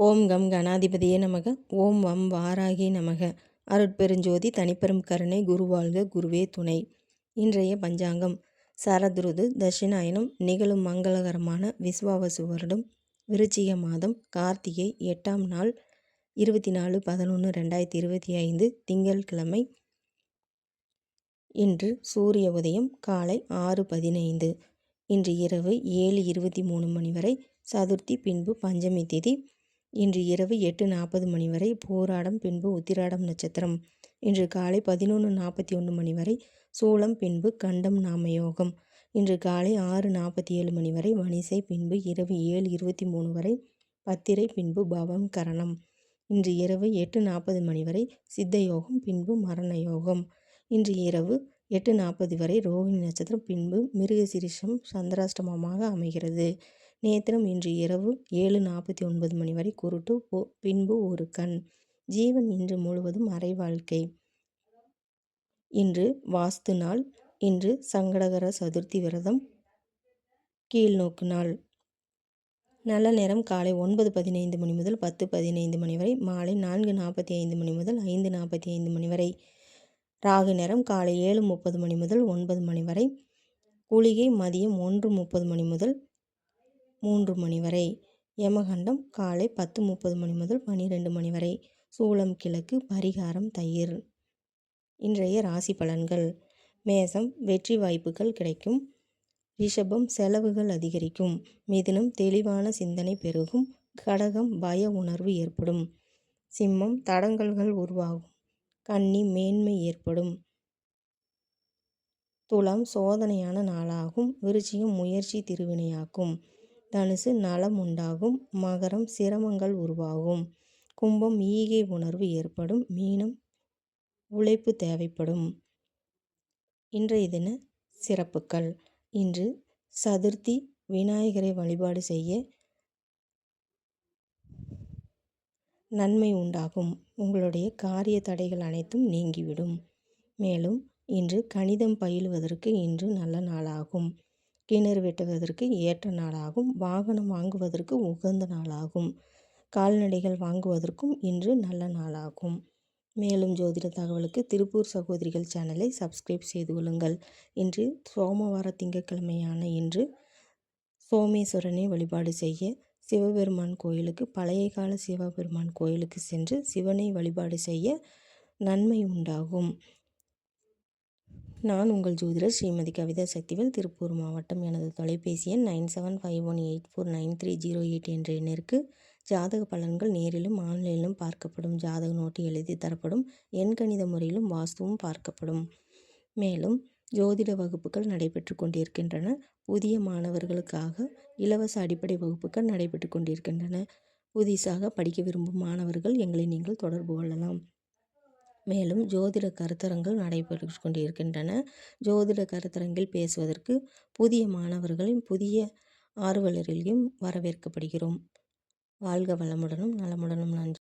ஓம் come கணாதிபதியே நமக. ஓம் வம் வாராகி நமக. அருட்பெருஞ்சோதி தனிப்பெரும் கருணை குருவாழ்க குருவே துணை. இன்றைய பஞ்சாங்கம். சரதுருது தட்சிணாயனம் நிகழும் மங்களகரமான விஸ்வாவசு வருடம் விருச்சிக மாதம் கார்த்திகை எட்டாம் நாள் இருபத்தி நாலு பதினொன்று ரெண்டாயிரத்தி இருபத்தி ஐந்து திங்கட்கிழமை இன்று சூரிய உதயம் காலை ஆறு பதினைந்து. இன்று இரவு ஏழு இருபத்தி மூணு மணி வரை சதுர்த்தி பின்பு பஞ்சமி திதி இன்று இரவு எட்டு நாற்பது மணி வரை போராடம் பின்பு உத்திராடம் நட்சத்திரம். இன்று காலை பதினொன்று நாற்பத்தி ஒன்று மணி வரை சூளம் பின்பு கண்டம் நாமயோகம். இன்று காலை ஆறு நாற்பத்தி ஏழு மணி வரை வணிசை பின்பு இரவு ஏழு இருபத்தி மூணு வரை பத்திரை பின்பு பவம் கரணம். இன்று இரவு எட்டு நாற்பது மணி வரை சித்த யோகம் பின்பு மரண யோகம் இன்று இரவு எட்டு நாற்பது வரை ரோஹிணி நட்சத்திரம் பின்பு மிருகசிரிஷம் சந்திராஷ்டமமாக அமைகிறது. நேத்திரம் இன்று இரவு ஏழு நாற்பத்தி ஒன்பது மணி வரை குருட்டு பின்பு ஒரு கண். ஜீவன் இன்று முழுவதும் அரை வாழ்க்கை. இன்று வாஸ்து நாள். இன்று சங்கடகர சதுர்த்தி விரதம். கீழ்நோக்கு நாள். நல்ல நேரம் காலை ஒன்பது பதினைந்து மணி முதல் பத்து பதினைந்து மணி வரை. மாலை நான்கு நாற்பத்தி ஐந்து மணி முதல் ஐந்து நாற்பத்தி ஐந்து மணி வரை. ராகு நேரம் காலை ஏழு முப்பது மணி முதல் ஒன்பது மணி வரை. குளிகை மதியம் ஒன்று முப்பது மணி முதல் மூன்று மணி வரை. யமகண்டம் காலை பத்து முப்பது மணி முதல் பன்னிரெண்டு மணி வரை. சூளம் கிழக்கு பரிகாரம் தயிர். இன்றைய ராசி பலன்கள். மேசம் வெற்றி வாய்ப்புகள் கிடைக்கும். ரிஷபம் செலவுகள் அதிகரிக்கும். மிதுனம் தெளிவான சிந்தனை பெருகும். கடகம் பய உணர்வு ஏற்படும். சிம்மம் தடங்கல்கள் உருவாகும். கன்னி மேன்மை ஏற்படும். துலாம் சோதனையான நாளாகும். விருச்சிகம் முயற்சி திருவினையாக்கும். தனுசு நலம் உண்டாகும் மகரம் சிரமங்கள் உருவாகும். கும்பம் ஈகை உணர்வு ஏற்படும் மீனம் உழைப்பு தேவைப்படும். இன்றைய தின சிறப்புகள். இன்று சதுர்த்தி விநாயகரை வழிபாடு செய்ய நன்மை உண்டாகும். உங்களுடைய காரிய தடைகள் அனைத்தும் நீங்கிவிடும். மேலும் இன்று கணிதம் பயிலுவதற்கு இன்று நல்ல நாளாகும். கிணறு வெட்டுவதற்கு ஏற்ற நாளாகும். வாகனம் வாங்குவதற்கு உகந்த நாளாகும். கால்நடைகள் வாங்குவதற்கும் இன்று நல்ல நாளாகும். மேலும் ஜோதிட தகவலுக்கு திருப்பூர் சகோதரிகள் சேனலை சப்ஸ்கிரைப் செய்து கொள்ளுங்கள். இன்று சோமவார திங்கட்கிழமையான இன்று சோமேஸ்வரனை வழிபாடு செய்ய சிவபெருமான் கோயிலுக்கு பழைய கால சிவபெருமான் கோயிலுக்கு சென்று சிவனை வழிபாடு செய்ய நன்மை உண்டாகும். நான் உங்கள் ஜோதிடர் ஸ்ரீமதி கவிதா சக்திவேல் திருப்பூர் மாவட்டம் எனது தொலைபேசி எண் nine seven five one eight four nine three zero eight என்ற எண்ணிற்கு ஜாதக பலன்கள் நேரிலும் ஆன்லைனிலும் பார்க்கப்படும். ஜாதக நோட்டு எழுதி தரப்படும். எண்கணித முறையிலும் வாஸ்துவும் பார்க்கப்படும். மேலும் ஜோதிட வகுப்புகள் நடைபெற்று கொண்டிருக்கின்றன. புதிய மாணவர்களுக்காக இலவச அடிப்படை வகுப்புகள் நடைபெற்று கொண்டிருக்கின்றன. புதிசாக படிக்க விரும்பும் மாணவர்கள் எங்களை நீங்கள் தொடர்பு கொள்ளலாம். மேலும் ஜோதிட கருத்தரங்கள் நடைபெற்று கொண்டிருக்கின்றன ஜோதிட கருத்தரங்கில் பேசுவதற்கு புதிய மாணவர்களின் புதிய ஆர்வலர்களையும் வரவேற்கப்படுகிறோம். வாழ்க வளமுடனும் நலமுடனும் நன்றி.